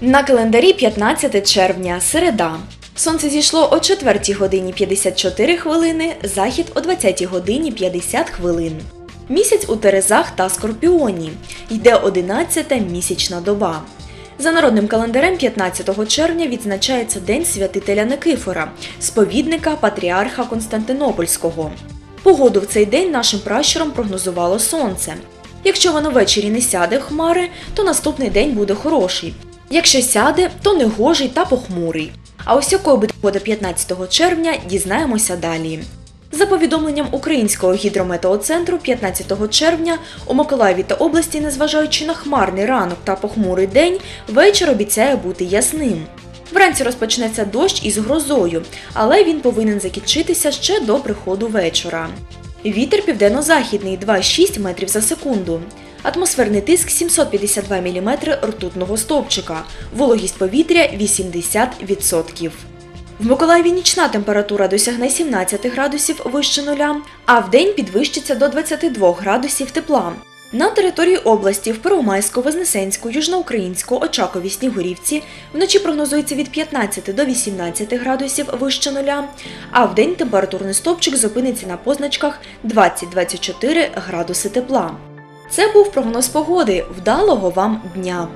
На календарі 15 червня, середа. Сонце зійшло о 4 годині 54 хвилини, захід о 20 годині 50 хвилин. Місяць у Терезах та Скорпіоні. Йде 11 місячна доба. За народним календарем 15 червня відзначається День святителя Никифора, сповідника патріарха Константинопольського. Погоду в цей день нашим пращурам прогнозувало сонце. Якщо воно ввечері не сяде в хмари, то наступний день буде хороший. Якщо сяде, то негожий та похмурий. А ось якою буде погода 15 червня, дізнаємося далі. За повідомленням Українського гідрометеоцентру 15 червня у Миколаєві та області, незважаючи на хмарний ранок та похмурий день, вечір обіцяє бути ясним. Вранці розпочнеться дощ із грозою, але він повинен закінчитися ще до приходу вечора. Вітер південно-західний 2,6 метрів за секунду. Атмосферний тиск 752 мм ртутного стовпчика. Вологість повітря 80%. В Миколаєві нічна температура досягне 17 градусів вище нуля, а вдень підвищиться до 22 градусів тепла. На території області в Первомайську, Вознесенську, Южноукраїнську, Очакові, Снігурівці вночі прогнозується від 15 до 18 градусів вище нуля, а вдень температурний стопчик зупиниться на позначках 20-24 градуси тепла. Це був прогноз погоди. Вдалого вам дня!